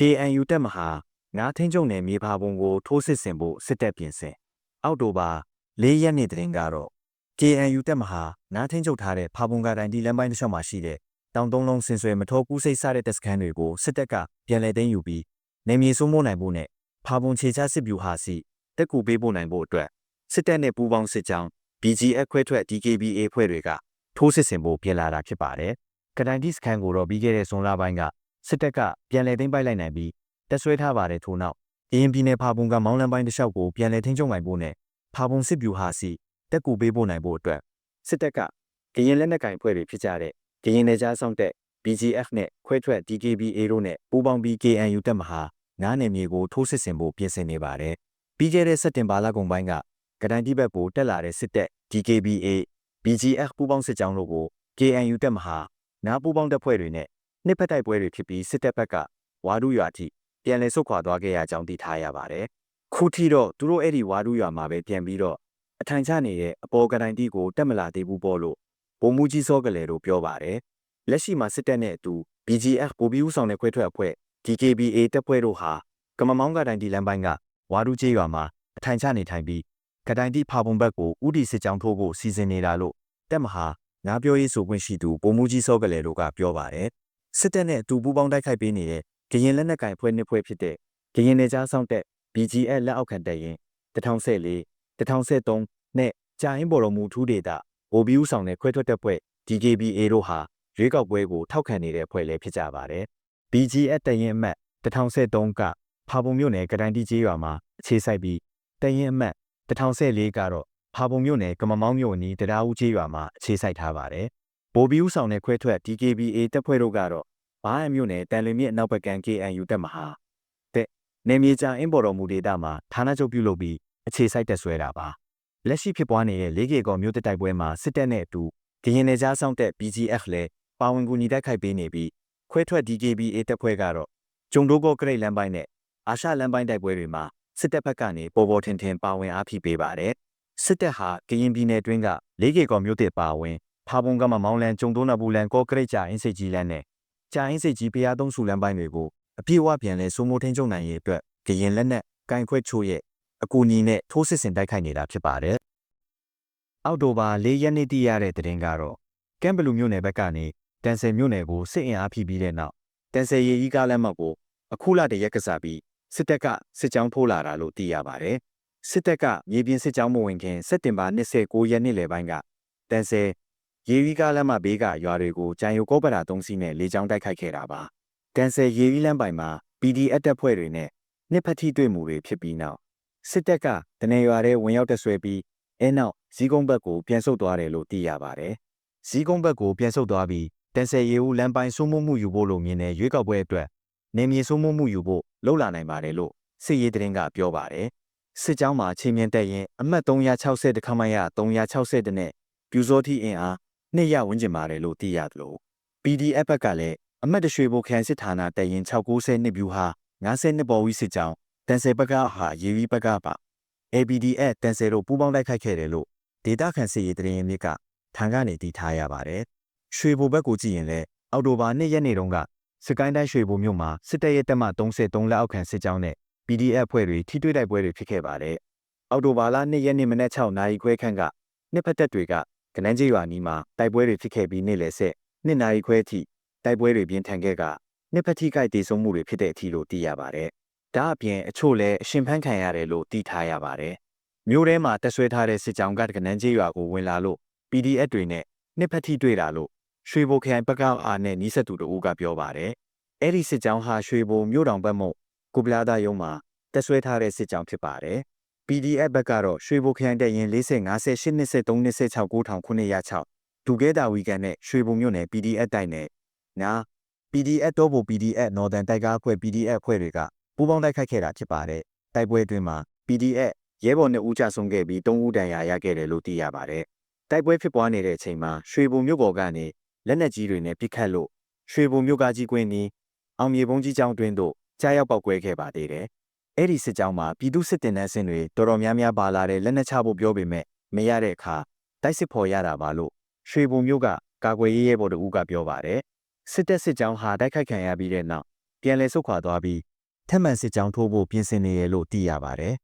KNU တပ်မဟာငါးထင်းကျုံနယ်မြေဖာပုံကို ထိုးစစ်ဆင်ဖို့စစ်တပ်ပြင်ဆင်အောက်တိုဘာ၄ရက်နေ့တရင်ကတော့ KNU တပ်မဟာငါးထင်းကျုပ်ထားတဲ့ဖာပုံကတိုင်ဒီလမ်းပိုင်းတစ်လျှောက်မှာရှိတဲ့တောင်သုံးလုံးစင်ဆွဲမထောကူးစိတ်စတဲ့တပ်စခန်းတွေကိုစစ်တပ်ကပြန်လည်သိမ်းယူပြီးနေမြေစိုးမိုးနိုင်ဖို့နဲ့ဖာပုံခြေချစစ်ဗျူဟာစီတက်ကူပေးဖို့နိုင်ဖို့အတွက်စစ်တပ်နဲ့ပူးပေါင်းစစ်ကြောင်း BGF ခွဲထွက် DKBA ဖွဲ့တွေကထိုးစစ်ဆင်ဖို့ပြင်လာတာဖြစ်ပါတယ်။ကတိုင်ဒီစခန်းကိုတော့ပြီးခဲ့တဲ့ဇွန်လပိုင်းက စစ်တပ်ကပြန်လည်သိမ်းပိုက်လိုက်နိုင်ပြီးတက်ဆွဲထားပါတယ်ထို့နောက်ကရင်ပြည်နယ်ဖာပုံကမောင်းလန်းပိုင်းတစ်လျှောက်ကိုပြန်လည်ထိန်းချုပ်နိုင်ဖို့နဲ့ဖာပုံစစ်ဗျူဟာစီတက်ကူပေးဖို့နိုင်ဖို့အတွက်စစ်တပ်ကကရင်လက်နက်ကင်ဖွဲ့တွေဖြစ်ကြတဲ့ကရင်နယ်ကြားဆောင်တက် BGF နဲ့ခွဲထွက် DKBA တို့နဲ့ပူးပေါင်းပြီး KNU တပ်မဟာနားနယ်မြေကိုထိုးစစ်ဆင်ဖို့ပြင်ဆင်နေပါတယ်။ပြီးခဲ့တဲ့စက်တင်ဘာလကုန်ပိုင်းကကတိုင်တိဘက်ကိုတက်လာတဲ့စစ်တပ် DKBA BGF ပူးပေါင်းစစ်ကြောင်းတို့ကို KNU တပ်မဟာနားပူးပေါင်းတပ်ဖွဲ့တွေနဲ့ နှစ်ဖက်တိုက်ပွဲတွေဖြစ်ပြီးစစ်တပ်ဘက်ကဝါဒူရွာထိပြန်လည်ဆုတ်ခွာသွားခဲ့ရကြောင်းသိထားရပါတယ်။ခုထိတော့သူတို့အဲ့ဒီဝါဒူရွာမှာပဲပြန်ပြီးတော့အထိုင်ချနေတဲ့အပေါ်ကတိုင်တီကိုတက်မလာသေးဘူးပေါ့လို့ဗိုလ်မှူးကြီးစောကလေးတို့ပြောပါတယ်။လက်ရှိမှာစစ်တပ်နဲ့အတူ BGF ဗိုလ်ပြီးဦးဆောင်တဲ့ခွဲထွက်အဖွဲ့ DKBA တပ်ဖွဲ့တို့ဟာကမမောင်းကတိုင်တီလမ်းပိုင်းကဝါဒူကျေးရွာမှာအထိုင်ချနေထိုင်ပြီးကတိုင်တီဖာပုံဘက်ကိုဥတီစစ်ကြောင်းထိုးဖို့စီစဉ်နေတာလို့တက်မဟာငါပြောရေးဆိုခွင့်ရှိသူဗိုလ်မှူးကြီးစောကလေးတို့ကပြောပါတယ်။ စစ်တပ်နဲ့အတူပူးပေါင်းတိုက်ခိုက်ပေးနေတဲ့ကရင်လက်နက်ကင်ဖွဲ့နှစ်ဖွဲ့ဖြစ်တဲ့ကရင်နယ်ကြားဆောင်တက် BGF လက်အောက်ခံတပ်ရင်1014 1013နဲ့ကြာရင်ဘော်တော်မူထူးဒေတာဗိုလ်ပြီးဦးဆောင်တဲ့ခွဲထွက်တပ်ဖွဲ့ DKBA တို့ဟာရွေးကောက်ပွဲကိုထောက်ခံနေတဲ့ဖွဲ့လည်းဖြစ်ကြပါတယ်။ BGF တရင်အမှတ်1013ကဖာပုံမြို့နယ်ကတိုင်တီကျေးရွာမှာအခြေစိုက်ပြီးတရင်အမှတ်1014ကတော့ဖာပုံမြို့နယ်ကမမောင်းမြို့အနီးတရားဦးကျေးရွာမှာအခြေစိုက်ထားပါတယ်။ ဗိုလ်ပြီးဦးဆောင်တဲ့ခွဲထွက် DKBA တပ်ဖွဲ့တို့ကတော့ဘားအမြို့နယ်တန်လွင်မြစ်အနောက်ဘက်က KNU တပ်မဟာတဲ့နေမြေကြအင်းပေါ်တော်မူဒေတာမှာဌာနချုပ်ပြုလုပ်ပြီးအခြေစိုက်တက်ဆွဲတာပါလက်ရှိဖြစ်ပွားနေတဲ့လေးကေကော်မြို့တပ်တိုက်ပွဲမှာစစ်တပ်နဲ့အတူကရင်နယ်ကြားဆောင်တက် BGF လည်းပါဝင်ကူညီတိုက်ခိုက်ပေးနေပြီးခွဲထွက် DKBA တပ်ဖွဲ့ကတော့ဂျုံတိုးကောဂရိတ်လမ်းပိုင်းနဲ့အာရှလမ်းပိုင်းတိုက်ပွဲတွေမှာစစ်တပ်ဘက်ကနေပေါ်ပေါ်ထင်ထင်ပါဝင်အားဖြည့်ပေးပါတယ်စစ်တပ်ဟာကရင်ပြည်နယ်တွင်းကလေးကေကော်မြို့တစ်ပါဝင် ဖာပုံကမမောင်းလန်ဂျုံတိုးနဘူးလန်ကောဂရိတ်ကြအင်းစိတ်ကြီးလမ်းနဲ့ကြာအင်းစိတ်ကြီးဖျားသုံးစုလမ်းပိုင်းတွေကိုအပြည့်အဝပြန်လဲစိုးမိုးထိန်းချုပ်နိုင်ရေးအတွက်ကရင်လက်နက်ကင်ခွဲချို့ရဲ့အကူအညီနဲ့ထိုးစစ်ဆင်တိုက်ခိုက်နေတာဖြစ်ပါတယ်။အောက်တိုဘာ၄ရက်နေ့တည်ရတဲ့သတင်းကတော့ကမ်ဘလူမြို့နယ်ဘက်ကနေတန်ဆယ်မြို့နယ်ကိုစစ်အင်အားဖြည့်ပြီးတဲ့နောက်တန်ဆယ်ရေကြီးကားလမ်းမကိုအခုလတရက်ကစားပြီးစစ်တပ်ကစစ်ကြောင်းထိုးလာတာလို့သိရပါတယ်။စစ်တပ်ကမြေပြင်စစ်ကြောင်းမဝင်ခင်စက်တင်ဘာ29ရက်နေ့လယ်ပိုင်းကတန်ဆယ် ရေရီကားလမ်းမဘေးကရွာတွေကိုကြံယိုကောပရာ၃စီးနဲ့လေကြောင်းတိုက်ခိုက်ခဲ့တာပါ။တန်ဆယ်ရေရီလမ်းပိုင်မှာ PDF တပ်ဖွဲ့တွေနဲ့နှစ်ဖက်ထိတွေ့မှုတွေဖြစ်ပြီးနောက်စစ်တပ်ကတနေရွာထဲဝင်ရောက်တက်ဆွဲပြီးအဲနောက်ဇီးကုန်းဘက်ကိုပြန်ဆုတ်သွားတယ်လို့သိရပါတယ်။ဇီးကုန်းဘက်ကိုပြန်ဆုတ်သွားပြီးတန်ဆယ်ရေဦးလမ်းပိုင်းစိုးမိုးမှုယူဖို့လို့မြင်တဲ့ရွေးကောက်ပွဲအတွက်နေမြေစိုးမိုးမှုယူဖို့လှုပ်လာနိုင်ပါတယ်လို့စစ်ရေးတရင်ကပြောပါတယ်။စစ်ကြောင်းမှာချင်းမြင့်တက်ရင်အမှတ်360တခမရ360နဲ့ပြူစောတိအင်အား နှစ်ရဝန်းကျင်ပါတယ်လို့သိရတယ်လို့ PDF ဘက်ကလည်းအမတ်တရွှေဘိုခရိုင်စစ်ဌာနတရင်690နှစ်ဗျူဟာ90နှစ်ပေါ်ဝီစစ်ကြောင်းတန်ဆယ်ဘက်ကဟာရေဝီဘက်ကပါ ABDF တန်ဆယ်တို့ပူးပေါင်းတိုက်ခိုက်ခဲ့တယ်လို့ဒေတာခန်စစ်ရေးတရင်မြစ်ကထံကနေတည်ထားရပါတယ်။ရွှေဘိုဘက်ကိုကြည့်ရင်လည်းအော်တိုဘာ2ရက်နေ့တုန်းကစကိုင်းတိုင်းရွှေဘိုမြို့မှာစစ်တပ်ရဲ့တပ်မ33လက်အောက်ခံစစ်ကြောင်းနဲ့ PDF ဖွဲ့တွေထိတွေ့တိုက်ပွဲတွေဖြစ်ခဲ့ပါတယ်။အော်တိုဘာလ2ရက်နေ့မနက်6နာရီခွဲခန့်ကနှစ်ဖက်တပ်တွေက ကနန်းကြီးရွာနီးမှာတိုက်ပွဲတွေဖြစ်ခဲ့ပြီးနေ့လယ်ဆက်2နာရီခွဲအထိတိုက်ပွဲတွေပြင်းထန်ခဲ့ကနှစ်ဖက်ထိခိုက်ဒေဆုံးမှုတွေဖြစ်တဲ့အထိလို့သိရပါတယ်။ဒါအပြင်အချို့လည်းအရှင်ဖန်းခံရတယ်လို့သိထားရပါတယ်။မြို့ထဲမှာတက်ဆွဲထားတဲ့စစ်ကြောင်းကကနန်းကြီးရွာကိုဝင်လာလို့ PDF တွေနဲ့နှစ်ဖက်ထိတွေ့တာလို့ရွှေဘိုခရိုင်ဘက်ကအားနဲ့နီးစပ်သူတို့ကပြောပါတယ်။အဲ့ဒီစစ်ကြောင်းဟာရွှေဘိုမြို့တောင်ဘက်မှကိုပလာဒရုံးမှာတက်ဆွဲထားတဲ့စစ်ကြောင်းဖြစ်ပါတယ်။ PDF ဘက်ကတော့ရွှေဘိုခရိုင်တဲ့ရင်40 58 23 26 9006ဒူကဲတာဝီကန်နဲ့ရွှေဘုံမြို့နယ် PDF တိုက်နဲ့နာ PDF တော့ဖို့ PDF Northern တိုက်ကားအဖွဲ့ PDF အဖွဲ့တွေကပူးပေါင်းတိုက်ခိုက်ခဲ့တာဖြစ်ပါတယ်။တိုက်ပွဲအတွင်းမှာ PDF ရဲဘော်နှစ်ဦးကြဆုံးခဲ့ပြီး၃ဦးဒဏ်ရာရခဲ့တယ်လို့သိရပါတယ်။တိုက်ပွဲဖြစ်ပွားနေတဲ့အချိန်မှာရွှေဘုံမြို့ပေါ်ကနေလက်နက်ကြီးတွေနဲ့ပစ်ခတ်လို့ရွှေဘုံမြို့ကကြီးကွင်းနီးအောင်မြေဘုံကြီးကျောင်းတွင်သို့ကြားရောက်ပောက်ကွဲခဲ့ပါသေးတယ်။ အဲ့ဒီစစ်ကြောင်းမှာပြည်သူစစ်တင်နှန်းစင်တွေတော်တော်များများပါလာတဲ့လက်နက်ချဖို့ပြောပေမဲ့မရတဲ့အခါတိုက်စစ်ဖော်ရတာပါလို့ရွှေဘုံမြို့ကကာကွယ်ရေးရဲဘော်တို့ကပြောပါတယ်။စစ်တပ်စစ်ကြောင်းဟာတိုက်ခိုက်ခံရပြီးတဲ့နောက်ပြန်လည်ဆုတ်ခွာသွားပြီးထက်မှန်စစ်ကြောင်းထိုးဖို့ပြင်ဆင်နေရလို့သိရပါတယ်